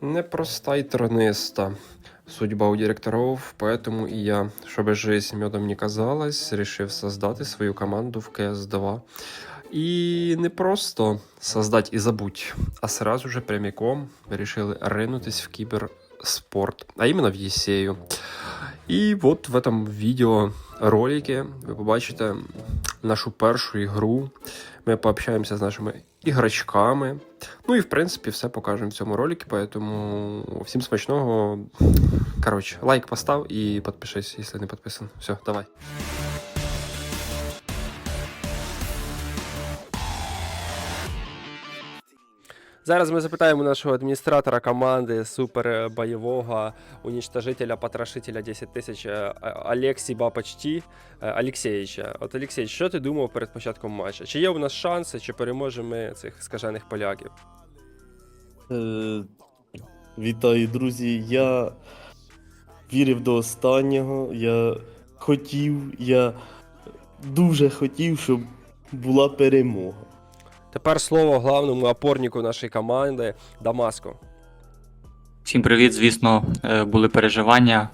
Непроста и трониста судьба у директоров, поэтому и я, чтобы жизнь медом не казалась, решив создать свою команду в CS2. И не просто создать и забудь, а сразу же прямиком решили ринутись в киберспорт, а именно в Єсею. І от в этом відеоролике ви побачите нашу першу ігру. Ми пообщаємося з нашими іграчками. Ну і в принципі все покажемо в цьому ролику, поэтому всім смачного. Коротше, лайк постав і підпишись, якщо не підписан. Все, давай. Зараз ми запитаємо нашого адміністратора команди супербойового уничтожителя, потрошителя 10 тисяч е, Алексіба почти е. От Олексійович, що ти думав перед початком матчу? Чи є у нас шанси, чи переможемо ми цих скажених поляків? Е, Вітаю, друзі. Я вірив до останнього. Я хотів, я дуже хотів, щоб була перемога. Тепер слово главному опорнику нашої команди Дамаско. Всім привіт. Звісно, е, були переживання.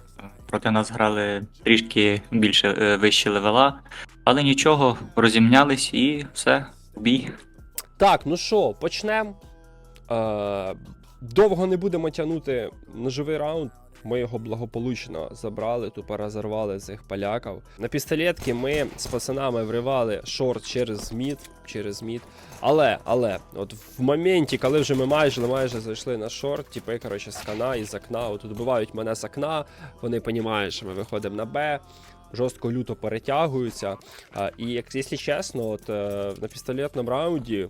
Проти нас грали трішки більше е, вищі левела, але нічого, розімнялись і все, бій. Так, ну що, почнемо. Е, довго не будемо тягнути ножовий раунд. Ми його благополучно забрали, тупо розірвали цих поляків. На пістолетки ми з пацанами вривали шорт через мід, через мід. Але, але, от в моменті, коли вже ми майже майже зайшли на шорт, типи, коротше, з кана із окна, от убивають мене з окна, вони розуміють, що ми виходимо на Б, жорстко люто перетягуються. І як- якщо чесно, от е, на пістолетному раунді,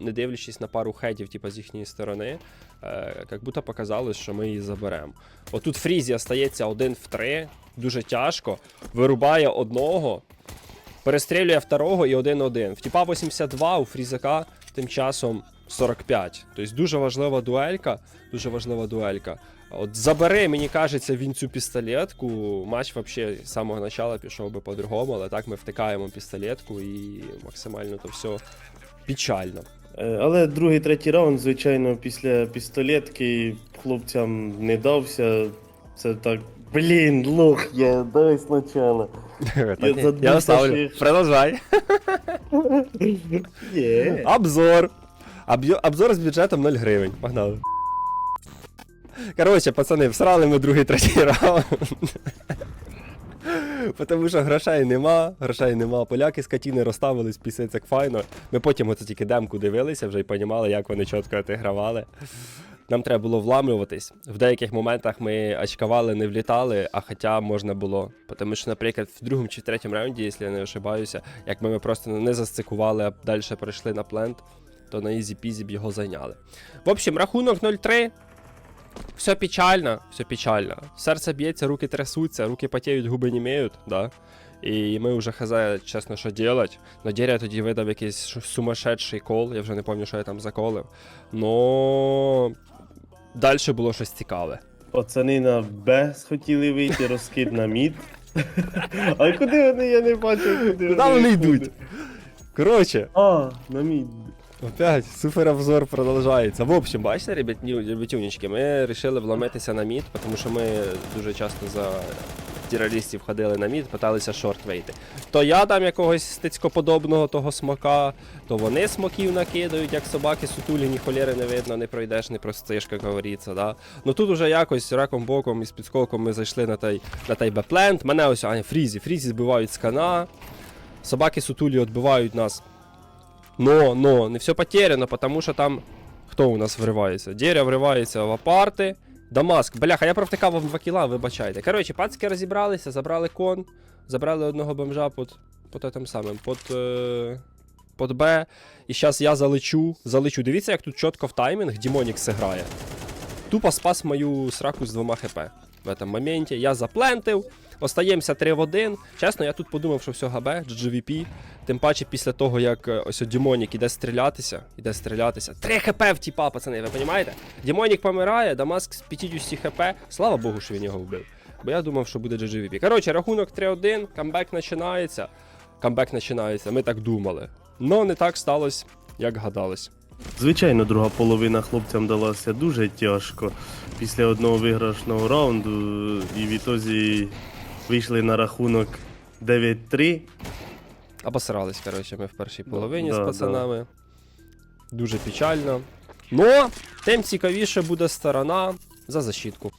не дивлячись на пару хедів, типу, з їхньої сторони, е, як будто показалось, що ми її заберемо. Отут Фрізі остається один в три, дуже тяжко, вирубає одного, перестрілює второго і один-один. В типа 82 у Фрізака тим часом 45. Тобто дуже важлива дуелька. Дуже важлива дуелька. От забери, мені кажеться, він цю пістолетку. Матч взагалі з самого початку пішов би по-другому, але так ми втикаємо пістолетку і максимально то все печально. Е, Але другий, третій раунд, звичайно, після пістолетки хлопцям не дався. Це так. Блін, лох я, дай спочатку. Я Я оставлю. що- Продовжай. Обзор. Обзор з бюджетом 0 гривень. Погнали. Коротше, пацани, всрали ми другий третій раунд. Тому що грошей нема, грошей нема. Поляки скотіни розставились, пісець як файно. Ми потім оце тільки демку дивилися вже і розуміли, як вони чітко отигравали. Нам треба було вламлюватись. В деяких моментах ми очкували, не влітали, а хоча можна було. Тому що, наприклад, в другому чи третьому раунді, якщо я не ошибаюся, якби ми просто не застикували, а далі перейшли на плент, то на ізі пізі б його зайняли. В общем, рахунок 0-3. Все печально, все печально. Серце б'ється, руки трясуться, руки потіють, губи німеють, да. І ми вже хз, чесно, що делать. Но Деря тоді видав якийсь сумасшедший кол, я вже не пам'ятаю, що я там заколив. Но далі було щось цікаве. Пацани на Б схотіли вийти, розкид на мід. А куди вони? Я не бачу, куди Куди вони йдуть? Коротше, А, на мід. Опять супер обзор продовжується. В общем, бачите, ребятюнечки, ми вирішили вломитися на мід, тому що ми дуже часто за терористів ходили на мід, питалися шорт вийти. То я дам якогось стицькоподобного того смока, то вони смоків накидають, як собаки сутулі, ні холєри не видно, не пройдеш, не простиш, як говориться. Да? Ну тут уже якось раком боком і з підскоком ми зайшли на той, на той беплент. Мене ось а, фрізі, фрізі збивають з кана. Собаки сутулі відбивають нас Но, но, не все потеряно, потому що там. Хто у нас вривається? Деря вривається в апарти. Дамаск. Бляха, я провтикав вам 2 кіла, вибачайте. Коротше, пацки розібралися, забрали кон, забрали одного бомжа під, під тим самим, під, е, під Б. І зараз я залечу, залечу. Дивіться, як тут чітко в таймінг Дімонікс грає. Тупо спас мою сраку з двома хп в этом моменті. Я заплентив. Остаємося 3 в 1. Чесно, я тут подумав, що все ГБ, GGVP. Тим паче після того, як е, ось Дімонік іде стрілятися, іде стрілятися. 3 хп в тіпа, пацани, ви розумієте? Дімонік помирає, Дамаск з 50 хп. Слава Богу, що він його вбив. Бо я думав, що буде GGVP. Коротше, рахунок 3-1, камбек починається. Камбек починається, ми так думали. Но не так сталося, як гадалось. Звичайно, друга половина хлопцям далася дуже тяжко. Після одного виграшного раунду і в ітозі вийшли на рахунок 9-3. Обосрались, коротше, ми в першій половині да, з да. пацанами. Дуже печально. Но тим цікавіше буде сторона за защитку.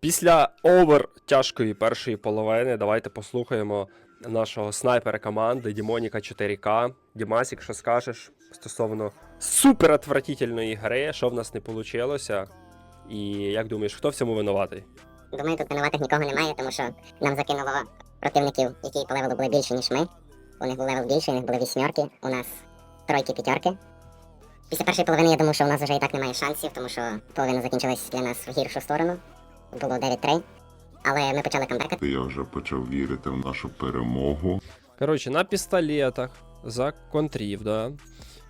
Після овер тяжкої першої половини давайте послухаємо нашого снайпера команди Дімоніка 4К. Дімасік, що скажеш стосовно супер отвратительної гри, що в нас не вийшло. І як думаєш, хто в цьому винуватий? Думаю, тут винуватих нікого немає, тому що нам закинуло противників, які по левелу були більше, ніж ми. У них був левел більший, у них були вісьмерки, у нас тройки, п'ятерки. Після першої половини я думав, що у нас вже і так немає шансів, тому що половина закінчилась для нас в гіршу сторону. Було 9-3. Але ми почали камбекати. Я вже почав вірити в нашу перемогу. Короче, на пістолетах за контрів, да.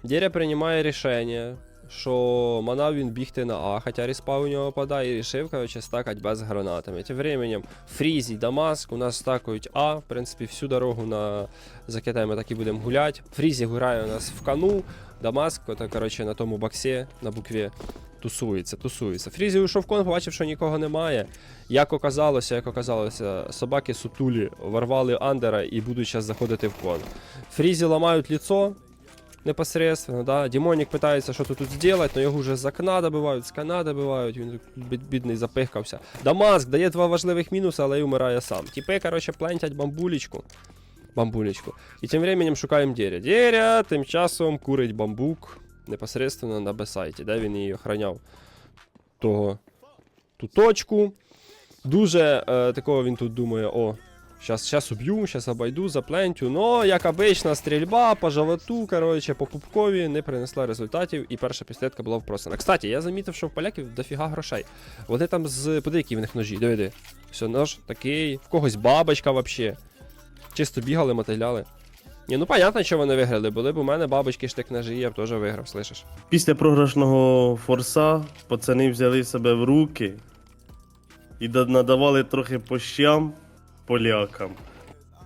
Деря приймає рішення, що манав він бігти на А, хоча респа у нього падає, і рішив, короче, стакать без гранатами. Тим временем Фрізі, Дамаск у нас стакають А, в принципі, всю дорогу на закитай ми так і будемо гуляти. Фрізі грає у нас в кану, Дамаск, то, короче, на тому боксі, на букві. Тусується, тусується. Фрізі уйшов кон, побачив, що нікого немає. Як оказалося, як оказалося, собаки сутулі ворвали андера і будуть зараз заходити в кон. Фрізі ламають лицо непосредственно, да. Дімонік питається, що тут тут зробити, але його вже з окна добивають, з кана добивають, він бідний запихкався. Дамаск дає два важливих мінуси, але й умирає сам. Тіпи, коротше, плентять бамбулечку. Бамбулечку. І тим временем шукаємо Деря. Деря тим часом курить бамбук непосредственно на бесайті, де він її охраняв. Того ту точку. Дуже е, такого він тут думає: о, щас, щас уб'ю, щас обойду, заплентю. Но, як обична стрільба по животу, коротше, по пупкові не принесла результатів, і перша пістолетка була впросена. Кстати, я замітив, що в поляків дофіга грошей. Вони там з. Поди, які в них ножі, диви. Все, нож такий, в когось бабочка вообще. Чисто бігали, мотиляли. Ні, ну понятно, що вони виграли. Були б у мене бабочки штик ножі, я б теж виграв, слышиш? Після програшного форса пацани взяли себе в руки і надавали трохи по щам полякам.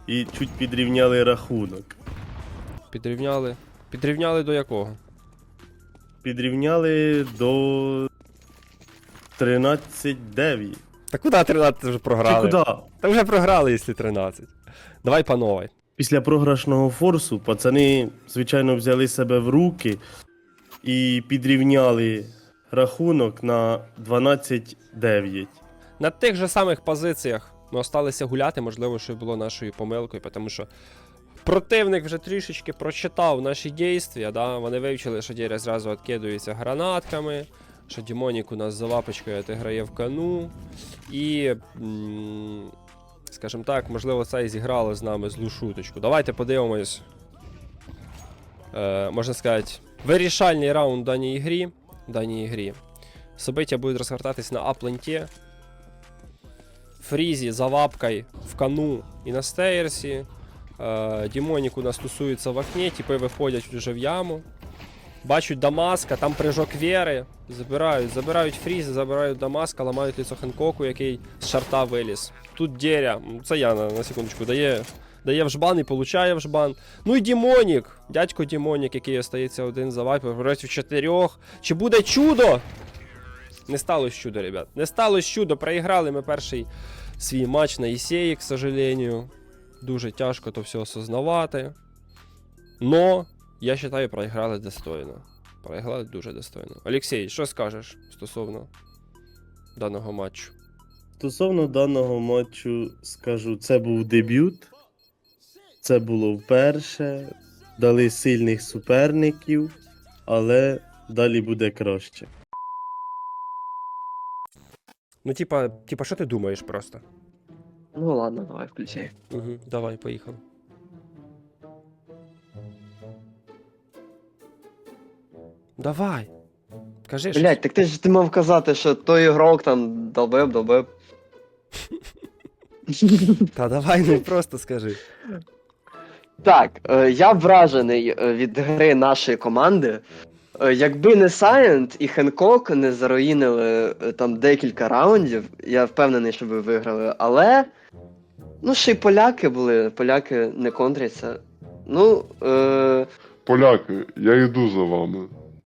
І чуть підрівняли рахунок. Підрівняли. Підрівняли до якого? Підрівняли до 13-9. Та куди 13 вже програли? куди? Та вже програли, якщо 13. Давай по новій. Після програшного форсу пацани, звичайно, взяли себе в руки і підрівняли рахунок на 12-9. На тих же самих позиціях ми осталися гуляти, можливо, що було нашою помилкою, тому що противник вже трішечки прочитав наші дійства, да? вони вивчили, що Діря зразу відкидується гранатками, що Дімонік у нас за лапочкою грає в кану. І, скажімо так, можливо, це і зіграло з нами злу шуточку. Давайте подивимось. Е, можна сказати, вирішальний раунд в даній грі. В даній грі. Собиття буде розгортатись на апленті. Фрізі за лапкой в кану і на стейрсі. Е, Дімонік у нас тусується в окні, типи виходять вже в яму. Бачать Дамаска, там прыжок Вєри. Забирають, забирають Фрізі, забирають Дамаска, ламають ліцо Хенкоку, який з шарта виліз. Тут Деря, м, це я на, на секундочку, дає, дає в жбан і получає в жбан. Ну і Дімонік, дядько Дімонік, який остається один за вайпер, проти чотирьох. Чи буде чудо? Не сталося чудо, ребят. Не сталося чудо. Проіграли ми перший свій матч на Ісеї, к сожалению. Дуже тяжко то все осознавати. Но, я вважаю, проіграли достойно. Проіграли дуже достойно. Олексій, що скажеш стосовно даного матчу? Стосовно даного матчу, скажу, це був дебют. Це було вперше. Дали сильних суперників, але далі буде краще. Ну, типа, типа, що ти думаєш просто? Ну ладно, давай включай. Угу, давай, поїхали. Давай. Кажи щось. Блять, так ти ж ти мав казати, що той ігрок там долбеб, долбеб. Та давай, ну просто скажи. Так, е, я вражений е, від гри нашої команди. Е, Якби не Сайент і Хенкок не заруїнили е, там декілька раундів, я впевнений, що ви виграли. Але. Ну, ще й поляки були, поляки не контряться. Ну, е, Поляки, я йду за вами.